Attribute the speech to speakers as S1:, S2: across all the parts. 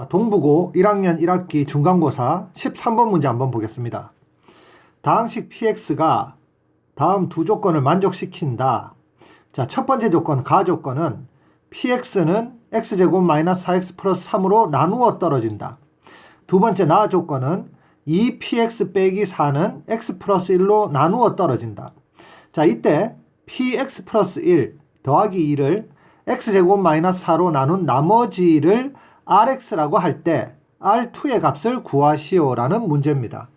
S1: 자, 동부고 1학년 1학기 중간고사 13번 문제 한번 보겠습니다. 다항식 px가 다음 두 조건을 만족시킨다. 자, 첫 번째 조건, 가 조건은 px는 x제곱 마이너스 4x 플러스 3으로 나누어 떨어진다. 두 번째 나 조건은 2px 빼기 4는 x 플러스 1로 나누어 떨어진다. 자, 이때 px 플러스 1 더하기 2를 x제곱 마이너스 4로 나눈 나머지를 rx라고 할 때 r2의 값을 구하시오라는 문제입니다.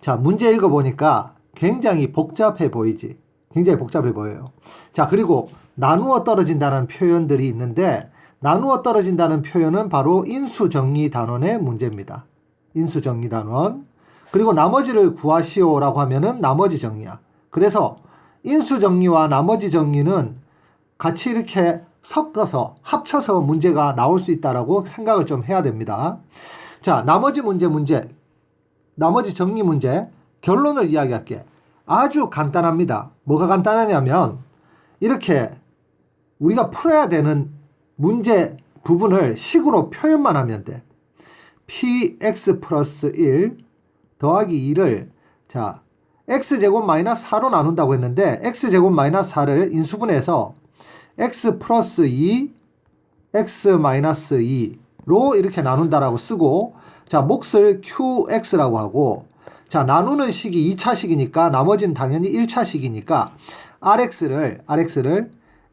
S1: 자, 문제 읽어보니까 굉장히 복잡해 보이지. 굉장히 복잡해 보여요. 자, 그리고 나누어 떨어진다는 표현들이 있는데, 나누어 떨어진다는 표현은 바로 인수정리 단원의 문제입니다. 인수정리 단원. 그리고 나머지를 구하시오라고 하면은 나머지 정리야. 그래서 인수정리와 나머지 정리는 같이 이렇게 섞어서 합쳐서 문제가 나올 수 있다라고 생각을 좀 해야 됩니다. 자, 나머지 문제 문제. 나머지 정리 문제 결론을 이야기할게. 아주 간단합니다. 뭐가 간단하냐면 이렇게 우리가 풀어야 되는 문제 부분을 식으로 표현만 하면 돼. px 플러스 1 더하기 2를 자 x제곱 마이너스 4로 나눈다고 했는데 x제곱 마이너스 4를 인수분해해서 x 플러스 2 x 마이너스 2로 이렇게 나눈다라고 쓰고 자 몫을 qx라고 하고 자 나누는 식이 2차식이니까 나머지는 당연히 1차식이니까 rx를 rx를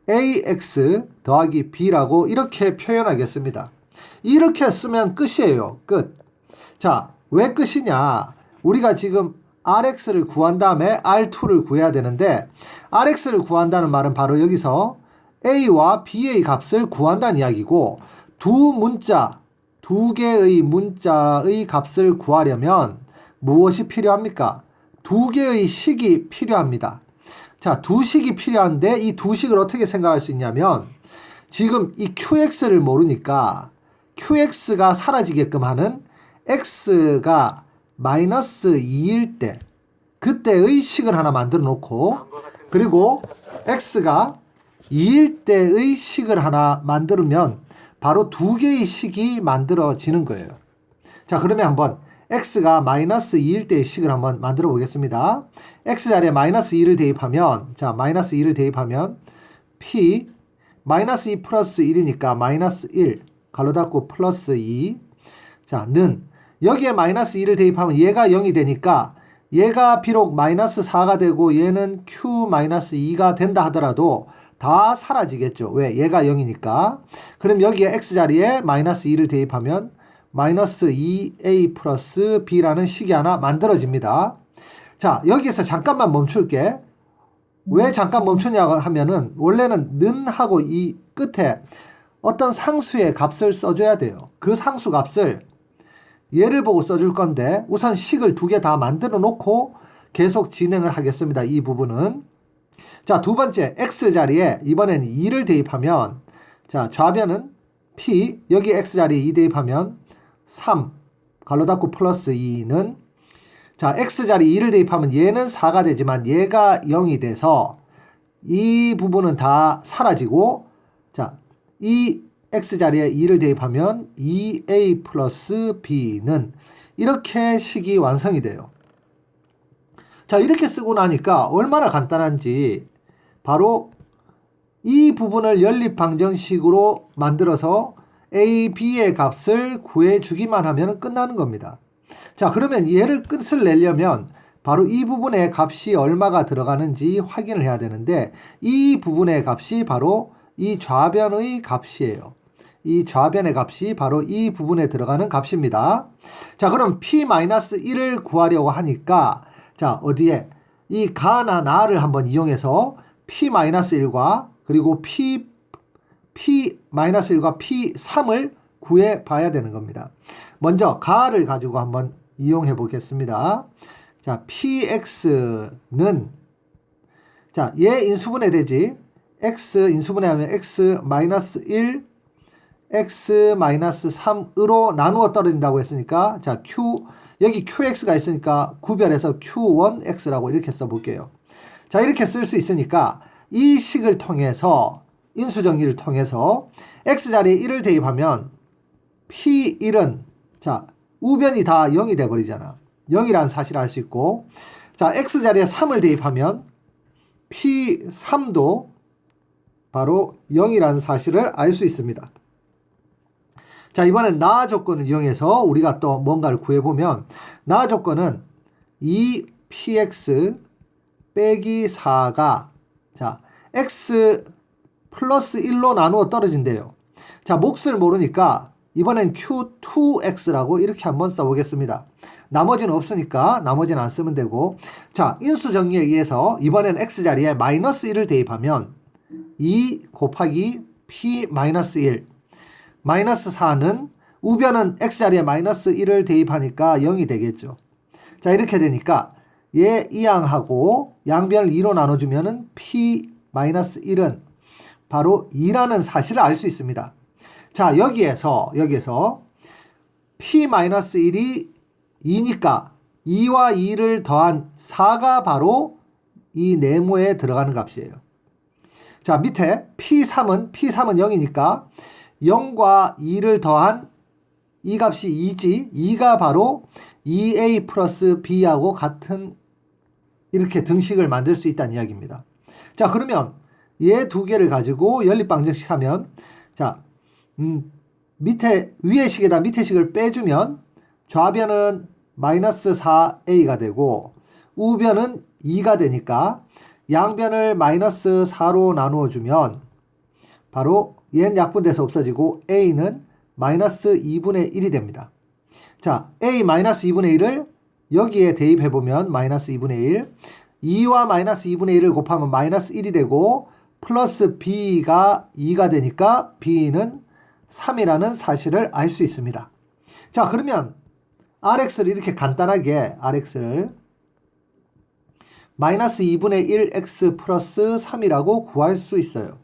S1: ax 더하기 b라고 이렇게 표현하겠습니다. 이렇게 쓰면 끝이에요. 끝. 자, 왜 끝이냐? 우리가 지금 rx를 구한 다음에 r2를 구해야 되는데 rx를 구한다는 말은 바로 여기서 a와 b의 값을 구한다는 이야기고 두 문자, 두 개의 문자의 값을 구하려면 무엇이 필요합니까? 두 개의 식이 필요합니다. 자, 두 식이 필요한데 이 두 식을 어떻게 생각할 수 있냐면 지금 이 qx를 모르니까 qx가 사라지게끔 하는 x가 마이너스 2일 때 그때의 식을 하나 만들어 놓고 그리고 x가 2일 때의 식을 하나 만들면 바로 두 개의 식이 만들어지는 거예요. 자, 그러면 한번 x가 마이너스 2일 때의 식을 한번 만들어 보겠습니다. x 자리에 마이너스 2를 대입하면 자, 마이너스 2를 대입하면 p 마이너스 2 플러스 1이니까 마이너스 1 가로 닫고 플러스 2 자, 는 여기에 마이너스 2를 대입하면 얘가 0이 되니까 얘가 비록 마이너스 4가 되고 얘는 q 마이너스 2가 된다 하더라도 다 사라지겠죠. 왜? 얘가 0이니까. 그럼 여기에 x 자리에 마이너스 2를 대입하면 마이너스 2a 플러스 b라는 식이 하나 만들어집니다. 자, 여기서 잠깐만 멈출게. 왜 잠깐 멈추냐고 하면은 원래는 는하고 이 끝에 어떤 상수의 값을 써줘야 돼요. 그 상수 값을 얘를 보고 써줄 건데 우선 식을 두 개 다 만들어 놓고 계속 진행을 하겠습니다. 이 부분은. 자, 두 번째 x 자리에 이번엔 2를 대입하면 자, 좌변은 p 여기 x 자리에 2 대입하면 3 갈로 닫고 플러스 2는 자, x 자리 2를 대입하면 얘는 4가 되지만 얘가 0이 돼서 이 부분은 다 사라지고 자, 이 x 자리에 2를 대입하면 2a 플러스 b는 이렇게 식이 완성이 돼요. 자, 이렇게 쓰고 나니까 얼마나 간단한지 바로 이 부분을 연립 방정식으로 만들어서 a, b의 값을 구해 주기만 하면 끝나는 겁니다. 자, 그러면 얘를 끝을 내려면 바로 이 부분의 값이 얼마가 들어가는지 확인을 해야 되는데 이 부분의 값이 바로 이 좌변의 값이에요. 이 좌변의 값이 바로 이 부분에 들어가는 값입니다. 자, 그럼 p-1을 구하려고 하니까 자, 어디에 이 가나 나를 한번 이용해서 p-1과 그리고 p p-1과 p3을 구해 봐야 되는 겁니다. 먼저 가를 가지고 한번 이용해 보겠습니다. 자, px는 자, 얘 인수분해 되지. x 인수분해하면 x 마이너스 1 x 마이너스 3으로 나누어 떨어진다고 했으니까 자, q 여기 qx가 있으니까 구별해서 q1x라고 이렇게 써 볼게요. 자, 이렇게 쓸 수 있으니까 이 식을 통해서 인수정리를 통해서 x 자리에 1을 대입하면 P1은 자 우변이 다 0이 돼버리잖아. 0이라는 사실을 알 수 있고 자 x 자리에 3을 대입하면 P3도 바로 0이라는 사실을 알 수 있습니다. 자 이번엔 나 조건을 이용해서 우리가 또 뭔가를 구해보면 나 조건은 2px 빼기 4가 자 x 플러스 1로 나누어 떨어진대요. 자 몫을 모르니까 이번엔 q2x라고 이렇게 한번 써보겠습니다. 나머지는 없으니까 나머지는 안 쓰면 되고 자 인수 정리에 의해서 이번엔 x 자리에 마이너스 1을 대입하면 2 곱하기 p 마이너스 1 마이너스 4는 우변은 x 자리에 마이너스 1을 대입하니까 0이 되겠죠. 자 이렇게 되니까 얘 이항하고 양변을 2로 나눠주면 은 p 마이너스 1은 바로 2라는 사실을 알 수 있습니다. 자 여기에서 여기에서 p 마이너스 1이 2니까 2와 2를 더한 4가 바로 이 네모에 들어가는 값이에요. 자 밑에 p3은 p3은 0이니까 0과 2를 더한 이 값이 2지 2가 바로 2a 플러스 b하고 같은 이렇게 등식을 만들 수 있다는 이야기입니다. 자 그러면 얘 두 개를 가지고 연립방정식 하면 자 음, 밑에 위에 식에다 밑에 식을 빼주면 좌변은 마이너스 4a가 되고 우변은 2가 되니까 양변을 마이너스 4로 나누어 주면 바로 얘는 약분돼서 없어지고 a는 마이너스 2분의 1이 됩니다. 자, a 마이너스 2분의 1을 여기에 대입해 보면 마이너스 2분의 1, 2와 마이너스 2분의 1을 곱하면 마이너스 1이 되고 플러스 b가 2가 되니까 b는 3이라는 사실을 알 수 있습니다. 자, 그러면 rx를 이렇게 간단하게 rx를 마이너스 2분의 1x 플러스 3이라고 구할 수 있어요.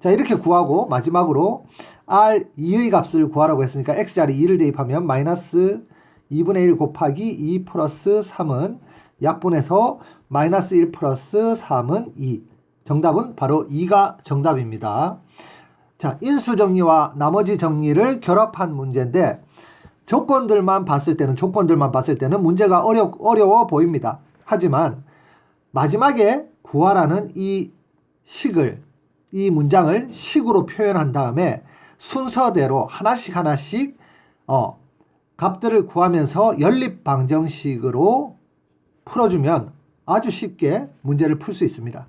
S1: 자 이렇게 구하고 마지막으로 r 2의 값을 구하라고 했으니까 x자리 2를 대입하면 마이너스 2분의 1 곱하기 2 플러스 3은 약분해서 마이너스 1 플러스 3은 2 정답은 바로 2가 정답입니다. 자 인수 정리와 나머지 정리를 결합한 문제인데 조건들만 봤을 때는 조건들만 봤을 때는 문제가 어려, 어려워 보입니다. 하지만 마지막에 구하라는 이 식을 이 문장을 식으로 표현한 다음에 순서대로 하나씩 하나씩 어 값들을 구하면서 연립 방정식으로 풀어주면 아주 쉽게 문제를 풀 수 있습니다.